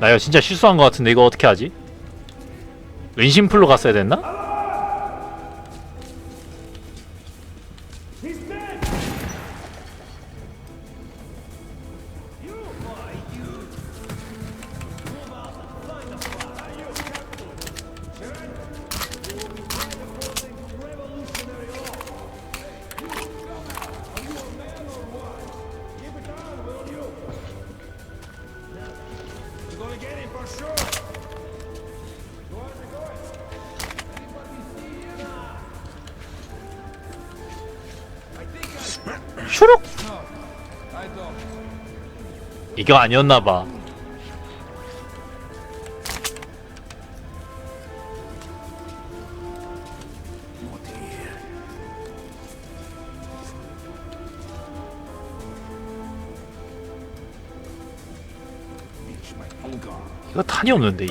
나 이거 진짜 실수한 것 같은데 이거 어떻게 하지? 은신풀로 갔어야 됐나? 이거 아니었나봐 이거 탄이 없는데 이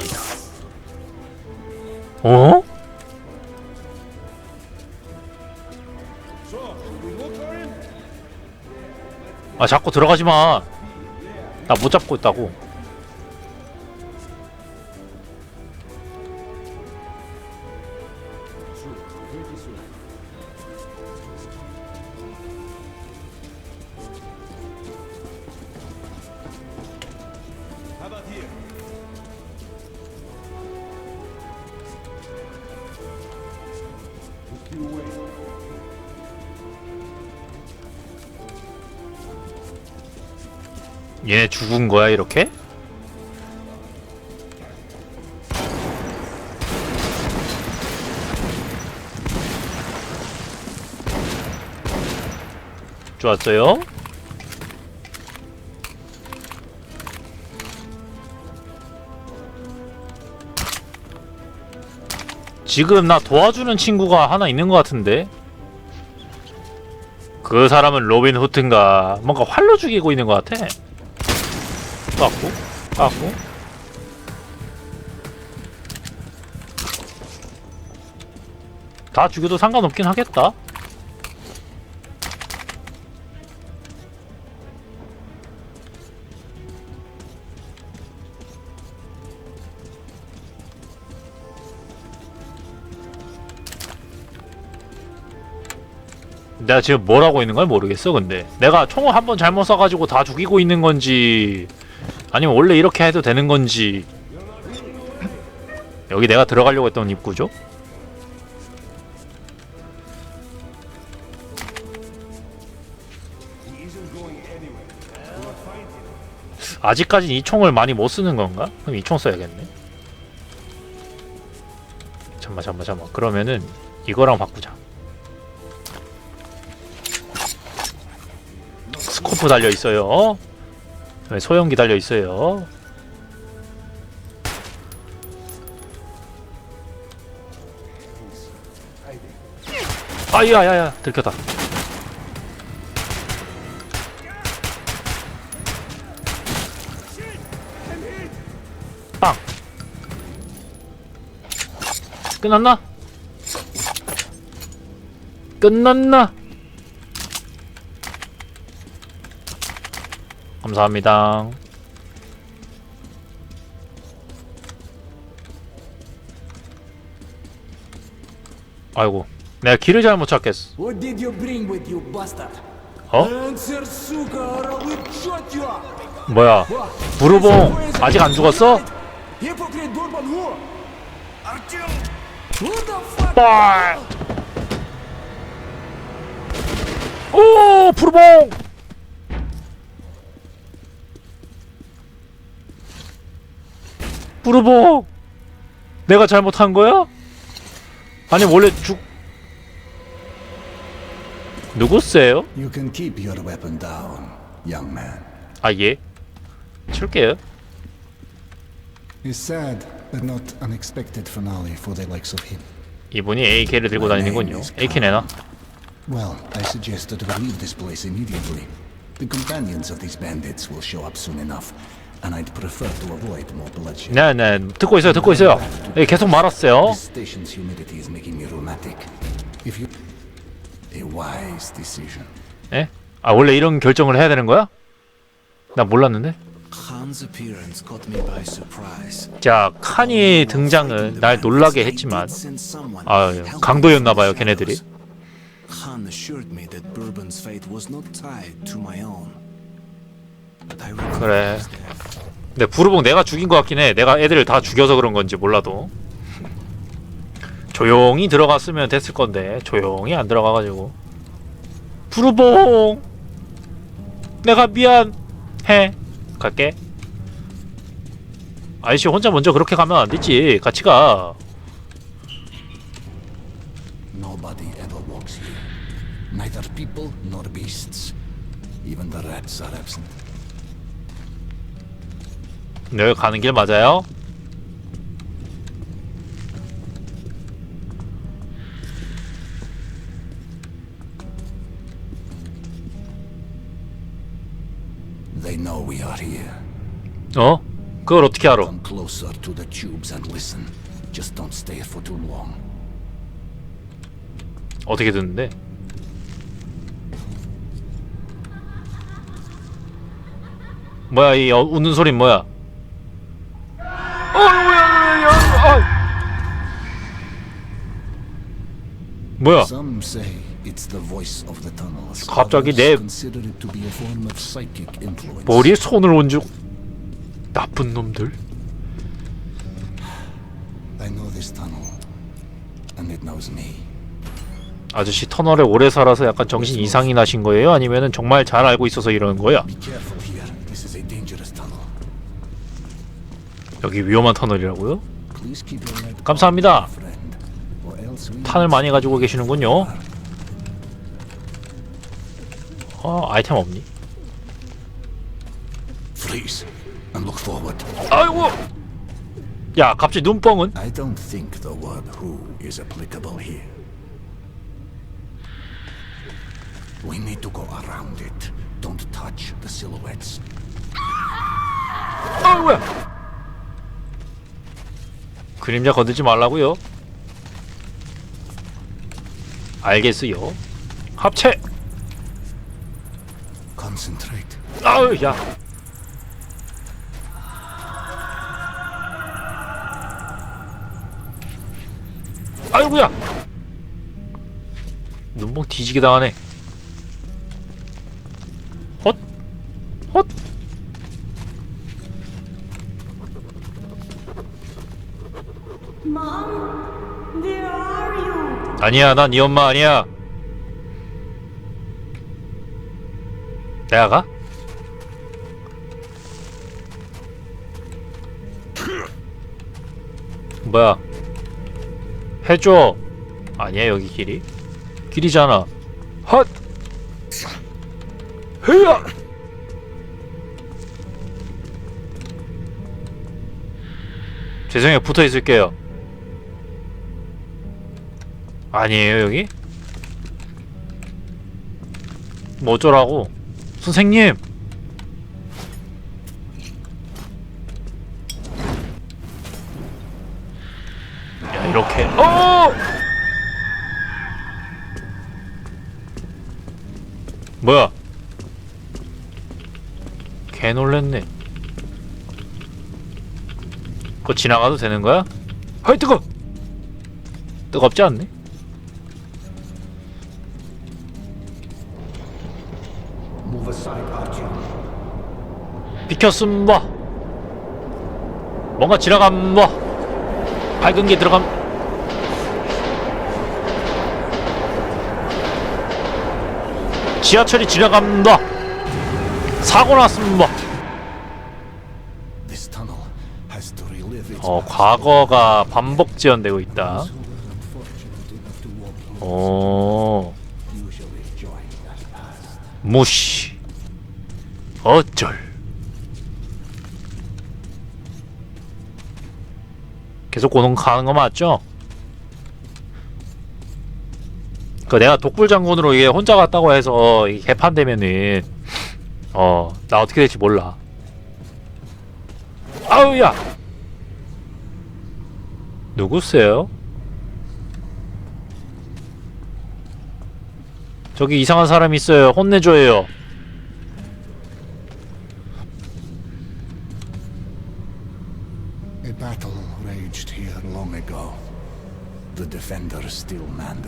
어? 아 자꾸 들어가지 마. 나 못 잡고 있다고. 좋았어요. 지금 나 도와주는 친구가 하나 있는 것 같은데 그 사람은 로빈 후트인가 뭔가 활로 죽이고 있는 것 같아. 깎고 깎고 다 죽여도 상관없긴 하겠다 내가 지금 뭘 하고 있는 걸 모르겠어 근데 내가 총을 한 번 잘못 쏴가지고 다 죽이고 있는 건지 아니면 원래 이렇게 해도 되는 건지 여기 내가 들어가려고 했던 입구죠? 아직까진 이 총을 많이 못 쓰는 건가? 그럼 이 총 써야겠네. 잠만 잠만 잠만. 그러면은 이거랑 바꾸자. 스코프 달려 있어요. 네, 소형기 달려 있어요. 아야야야 들켰다. 빵. 끝났나? 끝났나? 감사합니다. 아이고, 내가 길을 잘 못 찾겠어. What did you bring with you, bastard? 어? Answer, suka, or I will shot you up. 뭐야? 부르봉 아직 안 죽었어? Hypocrite Bourbon who? Artyom. Who the fuck? 빠! 오, 부르봉! 부르봉. 내가 잘못한 거야? 아니 원래 죽 누구세요? You can keep your weapon down, young man. 아 예. 칠게요. It's sad, but not unexpected finale for the likes of him. 이분이 AK를 들고 다니는군요. AK 내놔. Well, I suggest that we leave this place immediately. The companions of these bandits will show up soon enough, and I'd prefer to avoid more bloodshed. 네네 듣고 있어요 듣고 있어요. 예, 계속 말았어요. 예? 아 원래 이런 결정을 해야 되는 거야? 나 몰랐는데. 자 칸의 등장은 날 놀라게 했지만 아 강도였나봐요 걔네들이 그래. 근데 부르봉 내가 죽인 것 같긴 해. 내가 애들을 다 죽여서 그런 건지 몰라도. 조용히 들어갔으면 됐을 건데. 조용히 안 들어가가지고. 부르봉! 내가 미안해. 갈게. 아저씨 혼자 먼저 그렇게 가면 안 되지. 같이 가. 여기 가는 길 맞아요? They know we are here. 어? 그걸 어떻게 알아? Come closer to the tubes and listen. Just don't stay for too long. 어떻게 듣는데? 뭐야 이 어, 웃는 소린 뭐야? Some say it's the voice of the tunnels. 갑자기 내 consider it to be a form of psychic influence. 머리에 손을 얹고 나쁜 놈들. I know this tunnel, and it knows me. 아저씨 터널에 오래 살아서 약간 정신 이상이 나신 거예요? 아니면은 정말 잘 알고 있어서 이러는 거야? Be careful here. This is a dangerous tunnel. 여기 위험한 터널이라고요? Please keep your head 감사합니다. up, friend, or else we 탄을 많이 가지고 계시는군요. 어 아이템 없니? freeze and look forward. 아이고. 야 갑자기 눈뻥은? I don't think the word who is applicable here. We need to go around it. Don't touch the silhouettes. 아이고야. 그림자 건들지 말라고요. 알겠어요. 합체. Concentrate. 아우 야. 아이고야. 눈뽕 뒤지게 당하네. 아니야, 난 네 엄마 아니야. 내가 가? 뭐야? 해줘. 아니야 여기 길이? 길이잖아. 헛. 헤야. 죄송해요 붙어 있을게요. 아니에요 여기? 뭐 어쩌라고? 선생님! 야 이렇게. 어! 뭐야? 개 놀랬네. 그거 지나가도 되는 거야? 헐 뜨거! 뜨겁지 않네 비켰음 와 뭔가 지나감 와 밝은 게 들어감 지하철이 지나감 와 사고 its 어. 과거가 반복 지연되고 있다. Past. 무시. 어쩔. 계속 고동 가는 거 맞죠? 그 내가 독불 장군으로 이게 혼자 갔다고 해서 이게 개판되면은 어 나 어떻게 될지 몰라. 아우야. 누구세요? 저기 이상한 사람 있어요. 혼내줘요.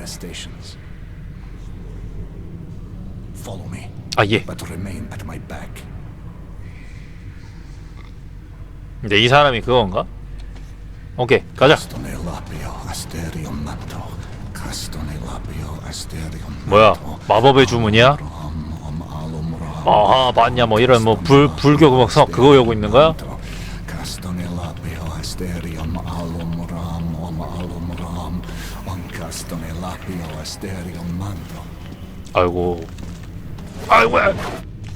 Their stations. Follow me, 아 예. but remain at my back. 근데 이 사람이 그건가? 오케이 가자. 뭐야. 마법의 주문이야? 아하 맞냐 뭐 이런 뭐 불 불교 음악성 그거 외우고 있는 거야? 아이고 아이고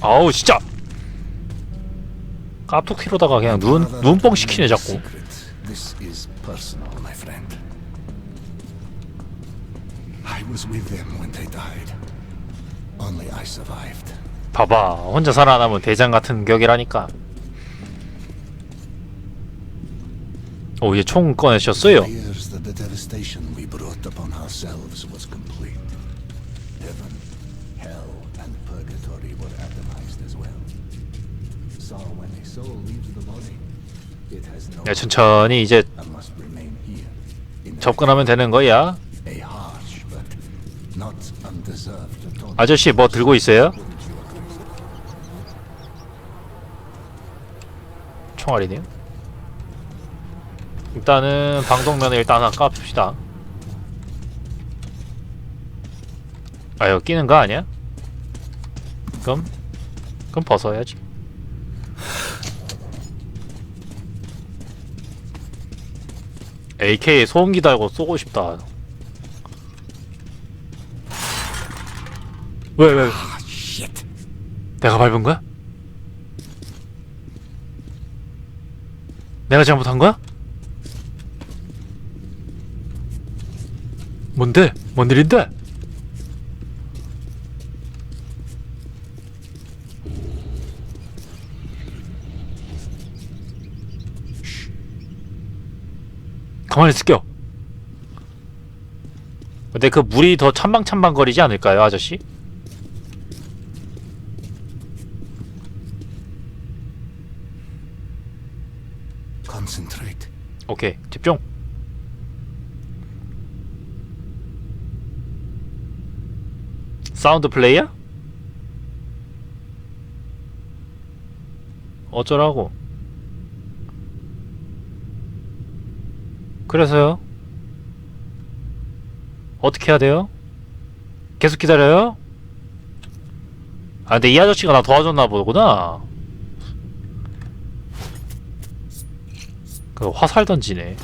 아우 진짜 깝툭튀로다가 그냥 눈 눈뻥 시키네 자꾸. 봐봐 혼자 살아남은 대장 같은 격이라니까 오 이제 총 꺼내셨어요 For years that the devastation we brought upon ourselves was complete. Heaven, hell, and purgatory were atomized as well. So when a soul leaves the body, it has no 야, 천천히 이제 and must remain here. In 접근하면 되는 거야 a harsh but not undeserved atonement. 아저씨 뭐 들고 있어요? 총알이네요 일단은 방독면을 일단 하나 까봅시다 아 이거 끼는 거 아니야? 그럼 그럼 벗어야지 AK에 소음기 달고 쏘고 싶다 왜 왜? Shit! 내가 밟은 거야? 내가 잘못한 거야? 뭔데? 뭔 일인데? 가만히 있을게요. 근데 그 물이 더 찬방찬방 거리지 않을까요, 아저씨? Concentrate. 오케이 집중 사운드 플레이야? 어쩌라고 그래서요? 어떻게 해야 돼요? 계속 기다려요? 아 근데 이 아저씨가 나 도와줬나 보구나 그 화살 던지네.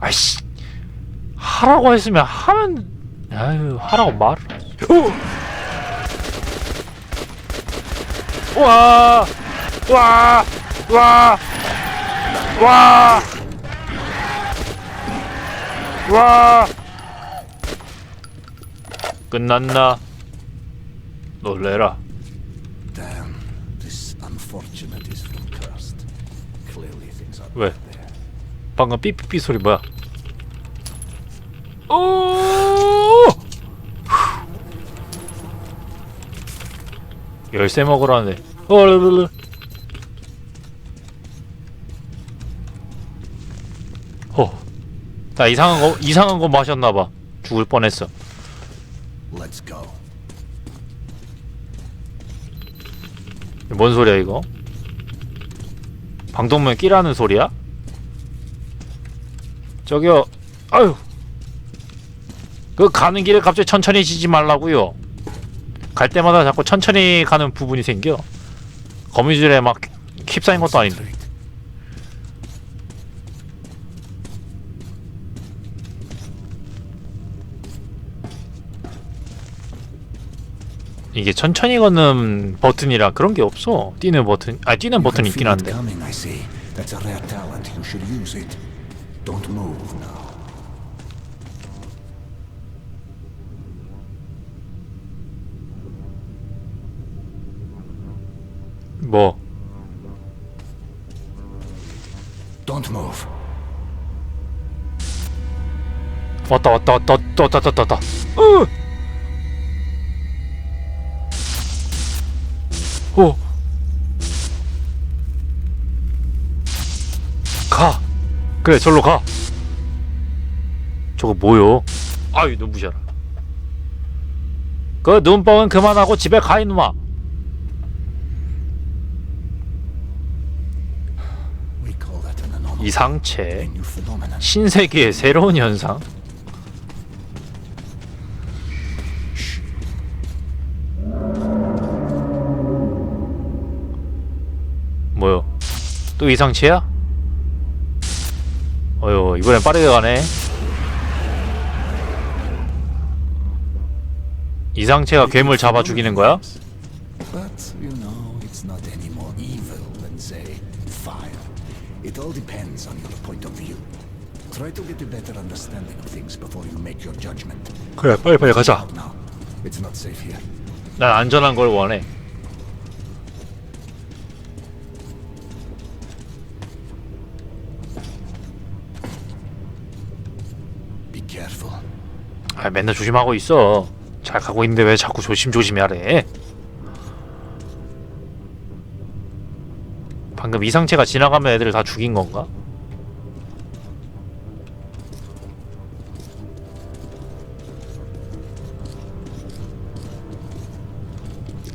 아이씨 하라고 했으면 하면 아유 하라고 말을. 오! 와! 와! 와! 와! 와! 끝났나? 놀래라. Damn, this unfortunate is from cursed. Clearly things are 왜? 방금 삐삐삐 소리 뭐야? 오! 열쇠 먹으라네. 어, 르르르. 어, 나 이상한 거 이상한 거 마셨나 봐. 죽을 뻔했어. Let's go. 뭔 소리야 이거? 방독면 끼라는 소리야? 저기요, 아유, 그 가는 길에 갑자기 천천히 지지 말라고요. 갈 때마다 자꾸 천천히 가는 부분이 생겨. 거미줄에 막 킵사인 것도 아닌데. 이게 천천히 걷는 버튼이라 그런 게 없어. 뛰는 버튼, 아 뛰는 버튼 있긴 한데. Don't move now. 뭐 Don't move. 왔다 왔다 왔다 왔다 왔다 왔다 왔다. 으! 오. 가 그래 절로 가 저거 뭐요 아유 눈부셔라 그 눈뻥은 그만하고 집에 가 이놈아 We call that an anomaly. 이상체. 신세계의 새로운 현상 뭐요 또 이상체야? 어휴 이번엔 빠르게 가네 이상체가 괴물 잡아 죽이는 거야? Try to get a better understanding of things before you make your judgment. 그래 빨리 빨리 가자 Out now. It's not safe here. 난 안전한 걸 원해 Be careful. 아 맨날 조심하고 있어 잘 가고 있는데 왜 자꾸 조심조심히 하래 방금 이상체가 지나가면 애들을 다 죽인 건가?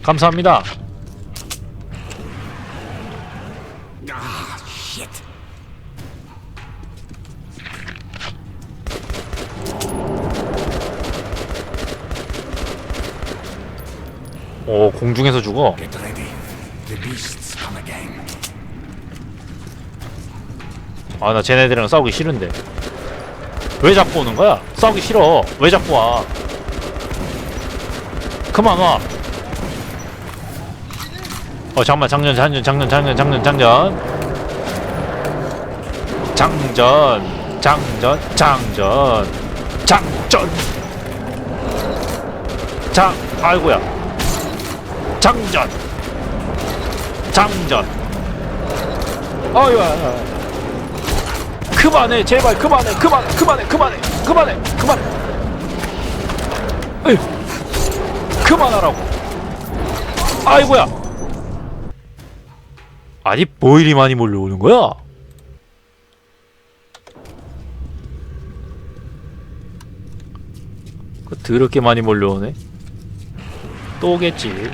감사합니다 오 공중에서 죽어 Get ready. The beasts come again. 아 나 쟤네들이랑 싸우기 싫은데 왜 자꾸 오는 거야? 싸우기 싫어 왜 자꾸 와 그만 와 어 잠깐만 장전 장전 장전 장전 장전 장전. 장전 장전 장전 장전. 장 아이고야. 장전. 장전. 어이야 그만해 제발 그만해 그만 그만해 그만해 그만해 그만 에휴, 그만하라고. 아이고야 아니 뭐 이리 많이 몰려오는 거야? 그 더럽게 많이 몰려오네. 또 오겠지.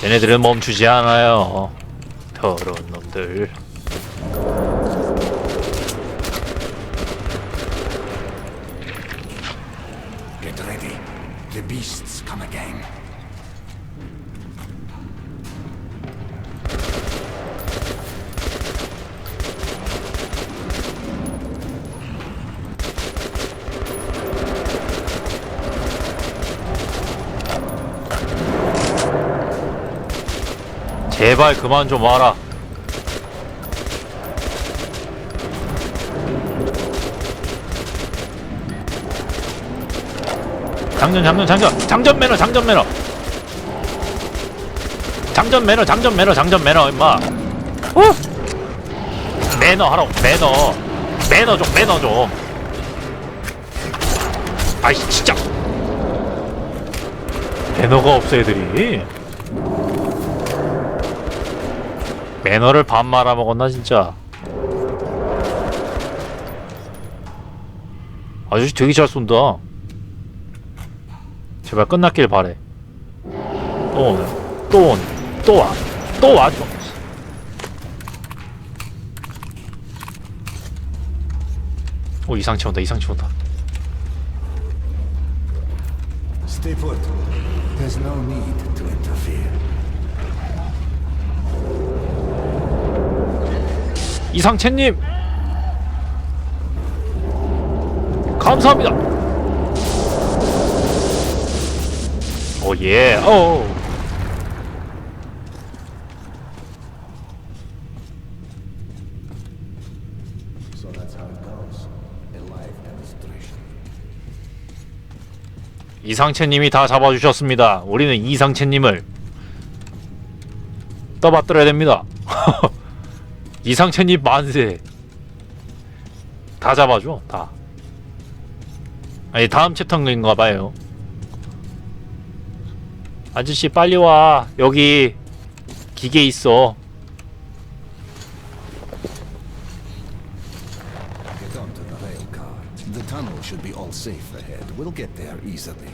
쟤네들은 멈추지 않아요. 더러운 놈들 제발 그만 좀 와라. 장전 장전 장전. 장전 매너 장전 매너. 장전 매너 장전 매너 장전 매너 임마. 어? 매너 하라고 매너. 매너 좀 매너 좀. 아이 진짜. 매너가 없어 애들이 매너를 반 말아먹었나 진짜? 아저씨 되게 잘 쏜다. 제발 끝났길 바래. 또 오네 또 오네 또와또 와 좀. 오 이상치 온다 이상치 온다. Stay put. There's no need 이상채님 감사합니다 오 goes. A live demonstration. 이상채님이 다 잡아주셨습니다 우리는 이상채님을 떠받들어야 됩니다 이상천이 만세 다 잡아줘 다 아니 다음 챕터인가 봐요 아저씨 빨리 와 여기 기계 있어 Get onto the rail car. The tunnel should be all safe ahead. We'll get there easily.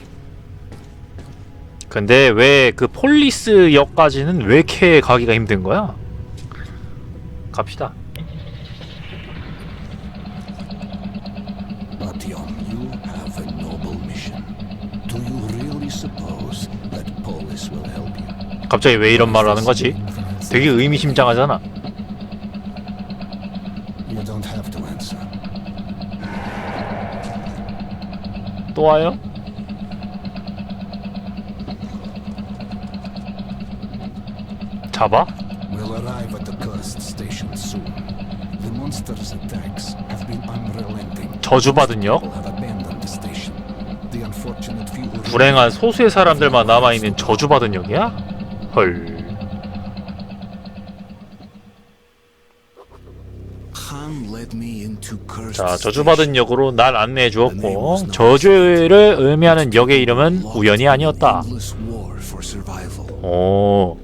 근데 왜 그 폴리스 역까지는 왜 이렇게 가기가 힘든 거야? 갑시다. Artyom, you have a noble mission. Do you really suppose that Polis will help you? 갑자기 왜 이런 말을 하는 거지? 되게 의미심장하잖아. You don't have to answer. 또 와요? 잡아? We'll arrive at the cursed station soon. The monster's attacks have been unrelenting. 저주받은 역? People have abandoned the station. The unfortunate few who 불행한 소수의 사람들만 남아있는 저주받은 역이야? 헐. Han led me into cursed 자. 저주받은 역으로 날 안내해 주었고 저주를 의미하는 역의 이름은 우연이 아니었다. Endless war for survival. 오.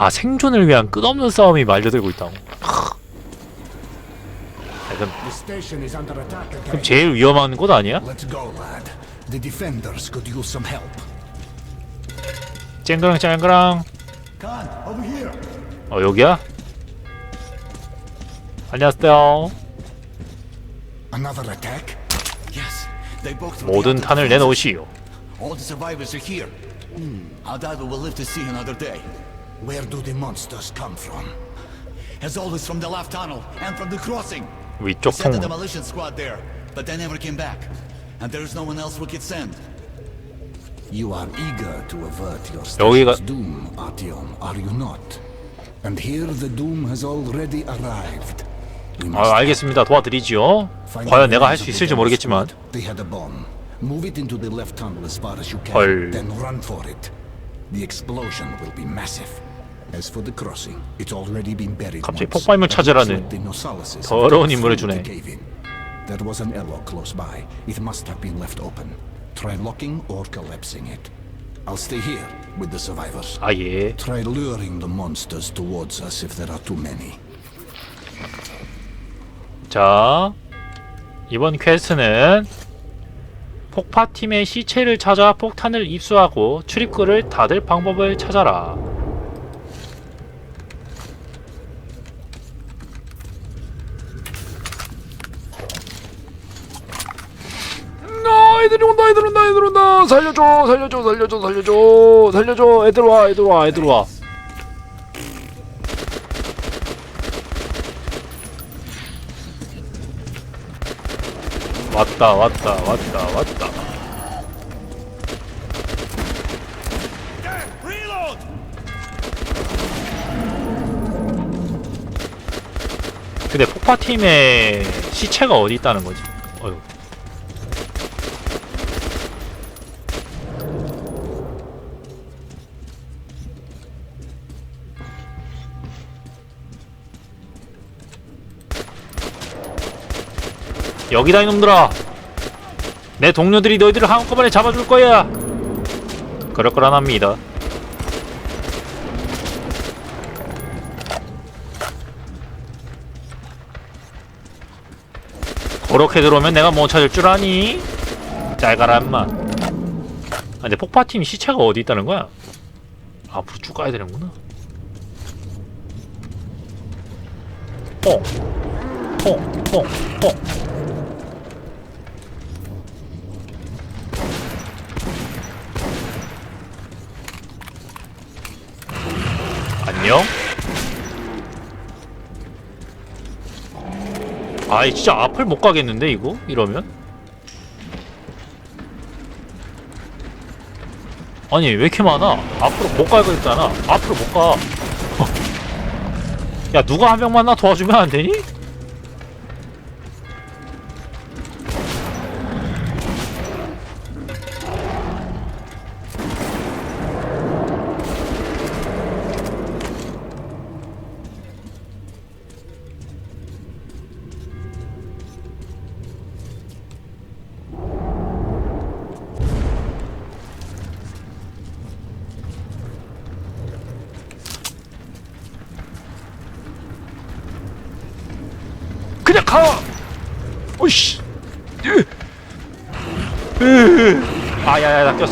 아, 생존을 위한 끝없는 싸움이 말려들고 있다고. 크. 야, 그럼. 그럼 제일 위험한 곳 아니야? 쨍그랑 쨍그랑. 어, 여기야? 안녕하세요. 모든 탄을. 내놓으시오. All the survivors are here. I doubt we will live to see another day. Where do the monsters come from? As always from the left tunnel and from the crossing. 위쪽 Sent a 통로. demolition squad there, but they never came back. And there's no one else we could send. You are eager to avert your 여기가- station's doom, Artyom, are you not? And here the doom has already arrived. We must 아, 알겠습니다. 도와드리지요. find 과연 the 내가 할 remains 수 of the 있을지 demo 모르겠지만. squad. They had a bomb. Move it into the left tunnel as far as you can. 헐. Then run for it. The explosion will be massive. As for the crossing, it's already been buried 갑자기 once. 폭발물 찾으라는 have 더러운 인물을 주네. There was an airlock close by. It must have been left open. Try locking or collapsing it. I'll stay here with the survivors. 아, 예. Try luring the monsters towards us if there are too many. 자, 이번 퀘스트는 폭파팀의 시체를 찾아 폭탄을 입수하고 출입구를 닫을 방법을 찾아라. 살려줘 살려줘 살려줘 살려줘 살려줘 애들 와 애들 와 애들 와 왔다 왔다 왔다 왔다! 근데 폭파팀의 시체가 어디 있다는 거지? 여기다 이놈들아. 내 동료들이 너희들을 한꺼번에 잡아줄 거야. 그럴 거란 합니다. 그렇게 들어오면 내가 못 찾을 줄 아니? 잘 가라 인마. 아, 근데 폭파팀 시체가 어디 있다는 거야? 앞으로 쭉 가야 되는구나. 뽕 뽕, 뽕, 뽕. 아이 진짜 앞을 못 가겠는데 이거? 이러면? 아니 왜 이렇게 많아? 앞으로 못 가겠잖아. 앞으로 못가. 야 누가 한 명만 나 도와주면 안 되니?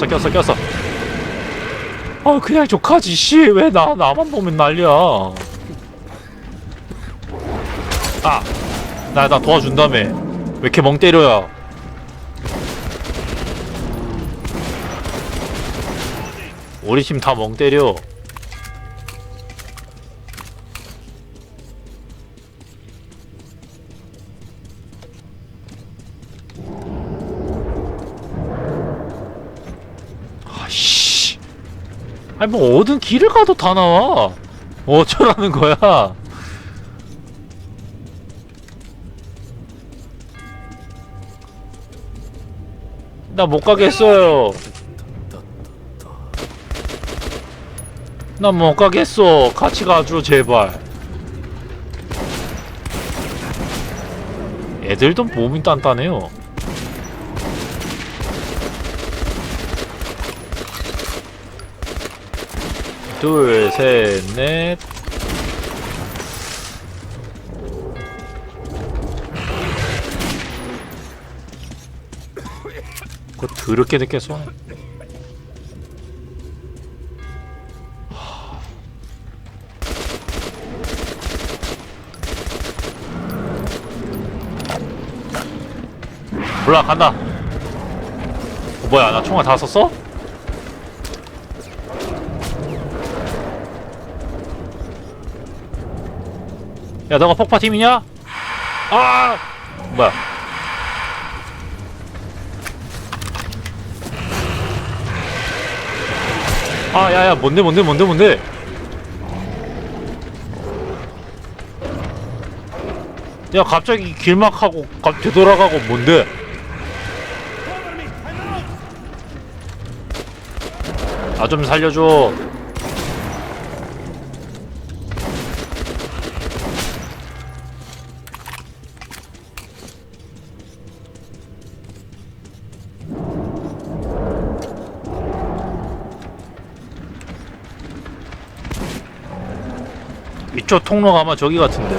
꼈어 꼈어 꼈어. 아 그냥 족하지 씨왜 나 나만 보면 난리야. 아나 나 도와준다며. 왜 이렇게 멍 때려야 우리 팀 다 멍 때려 아니 뭐 어든 길을 가도 다 나와. 어쩌라는 거야? 나 못 가겠어요. 나 못 가겠어. 같이 가줘 제발. 애들도 몸이 단단해요 둘, 셋, 넷. 그거 더럽게 늦게 쏘네. 몰라 간다. 어, 뭐야 나 총알 다 썼어? 야 너가 폭파 팀이냐? 아 뭐야? 아 야야 뭔데 뭔데 뭔데 뭔데? 야 갑자기 길막하고 갑 되돌아가고 뭔데? 아 좀 살려줘. 이쪽 통로가 아마 저기 같은데.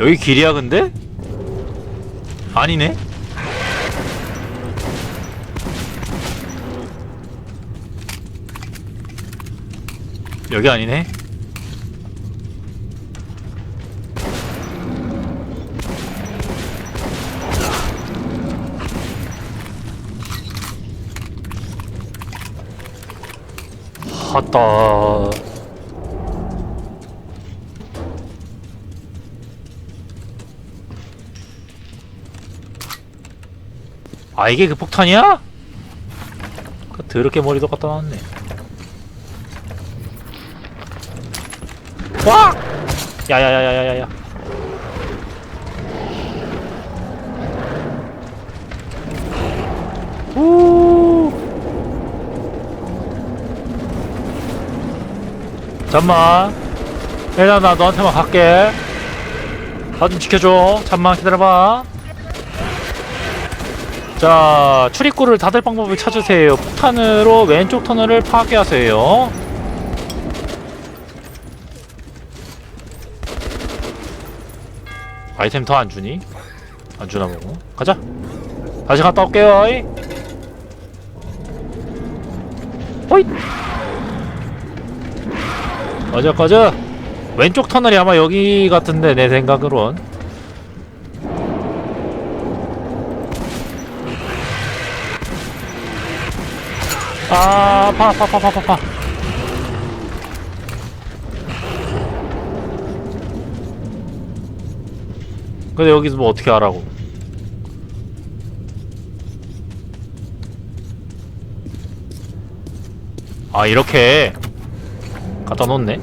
여기 길이야 근데? 아니네? 여기 아니네? 핫다 아 이게 그 폭탄이야? 그 더럽게 머리도 갖다 놨네 와! 야야야야야야야. 우. 잠만. 일단 나 너한테만 갈게. 나 좀 지켜줘. 잠만 기다려봐. 자, 출입구를 닫을 방법을 찾으세요. 폭탄으로 왼쪽 터널을 파괴하세요. 아이템 더 안 주니? 안 주나 보고. 가자. 다시 갔다 올게요. 어이. 호잇. 가자, 가자. 왼쪽 터널이 아마 여기 같은데 내 생각으론. 아, 파, 파, 파, 파, 파, 파. 근데 여기서 뭐 어떻게 하라고? 아 이렇게 갖다 놓네.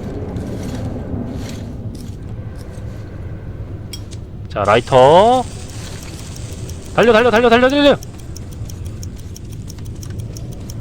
자 라이터 달려 달려 달려 달려 달려